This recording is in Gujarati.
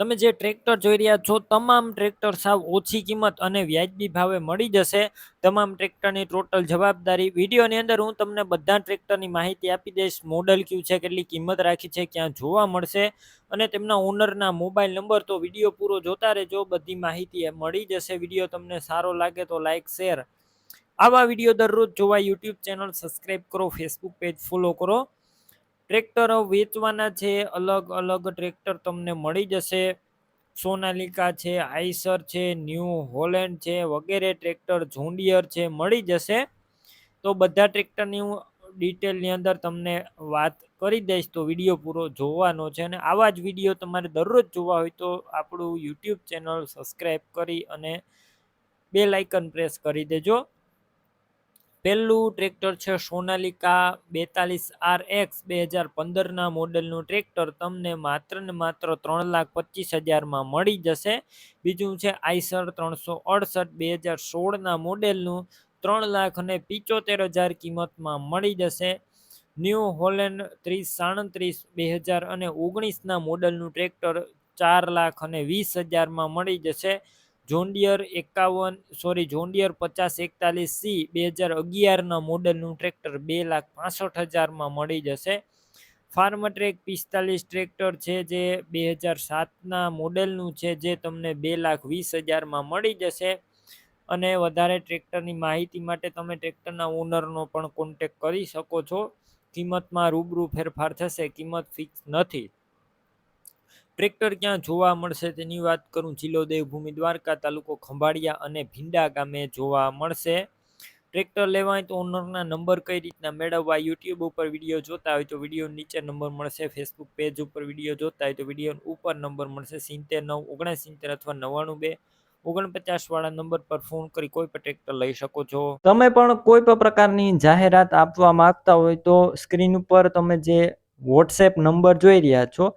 તમે જે ટ્રેક્ટર જોઈ રહ્યા છો, તમામ ટ્રેક્ટર સાવ ઓછી કિંમત અને વ્યાજબી ભાવે મળી જશે. તમામ ટ્રેક્ટરની ટોટલ જવાબદારી વિડીયોની અંદર હું તમને બધા ટ્રેક્ટરની માહિતી આપી દઈશ. મોડલ કયું છે, કેટલી કિંમત રાખી છે, ક્યાં જોવા મળશે અને તેમના ઓનરના મોબાઈલ નંબર તો વીડિયો પૂરો જોતા રહેજો. બધી માહિતી મળી જશે. વીડિયો તમને સારો લાગે તો લાઇક શેર. આવા વીડિયો દરરોજ જોવા યુટ્યુબ ચેનલ સબસ્ક્રાઈબ કરો, ફેસબુક પેજ ફોલો કરો. ટ્રેક્ટરો વેચવાના છે, અલગ અલગ ટ્રેક્ટર તમને મળી જશે. સોનાલિકા છે, આઈસર છે, ન્યૂ હોલેન્ડ છે, વગેરે ટ્રેક્ટર ઝુંડિયર છે, મળી જશે. તો બધા ટ્રેક્ટરની હું ડિટેલની અંદર તમને વાત કરી દઈશ, તો વીડિયો પૂરો જોવાનો છે. અને આવા જ વીડિયો તમારે દરરોજ જોવા હોય તો આપણું યુટ્યુબ ચેનલ સબસ્ક્રાઈબ કરી અને બે લાઇકન પ્રેસ કરી દેજો. પહેલું ટ્રેક્ટર છે સોનાલિકા બેતાલીસ આર એક્સ બે હજાર પંદરના મોડલનું ટ્રેક્ટર. તમને માત્ર ને માત્ર ત્રણ લાખ પચીસ હજારમાં મળી જશે. બીજું છે આઈસર ત્રણસો અડસઠ બે હજાર સોળના મોડેલનું ત્રણ લાખ અને પિચોતેર હજાર કિંમતમાં મળી જશે. ન્યૂ હોલેન્ડ ત્રીસ સાડત્રીસ બે હજાર અને ઓગણીસના મોડલનું ટ્રેક્ટર ચાર લાખ અને વીસ હજારમાં મળી જશે. જોન્ડિયર એકાવન સોરી જોન્ડિયર પચાસ એકતાલીસ સી બે હજાર અગિયારના મોડલનું ટ્રેક્ટર બે લાખ પાસઠ હજારમાં મળી જશે. ફાર્મટ્રેક પિસ્તાલીસ ટ્રેક્ટર છે જે બે હજાર સાતના મોડેલનું છે જે તમને બે લાખ વીસ હજારમાં મળી જશે. અને વધારે ટ્રેક્ટરની માહિતી માટે તમે ટ્રેક્ટરના ઓનરનો પણ કોન્ટેક કરી શકો છો. કિંમતમાં રૂબરૂ ફેરફાર થશે, કિંમત ફિક્સ નથી. ટ્રેક્ટર ક્યાં જોવા મળશે તેની વાત કરું જિલ્લો દેવભૂમિ, દ્વારકા તાલુકો ખંભાળિયા અને ભીંડા ગામે જોવા મળશે. ટ્રેક્ટર લેવાય તો ઓનરના નંબર કઈ રીતના મેળવવા યુટ્યુબ ઉપર વીડિયો જોતા હોય તો વીડિયો નીચે નંબર મળશે ફેસબુક પેજ ઉપર વીડિયો જોતા હોય તો વીડિયો ઉપર નંબર મળશે, સિત્તેર નવ ઓગણસિત્તેર અથવા નવ્વાણું બે ઓગણપચાસ વાળા નંબર પર ફોન કરી કોઈ પણ ટ્રેક્ટર લઈ શકો છો. તમે પણ કોઈ પણ પ્રકારની જાહેરાત આપવા માંગતા હોય તો સ્ક્રીન ઉપર તમે જે વોટ્સએપ નંબર જોઈ રહ્યા છો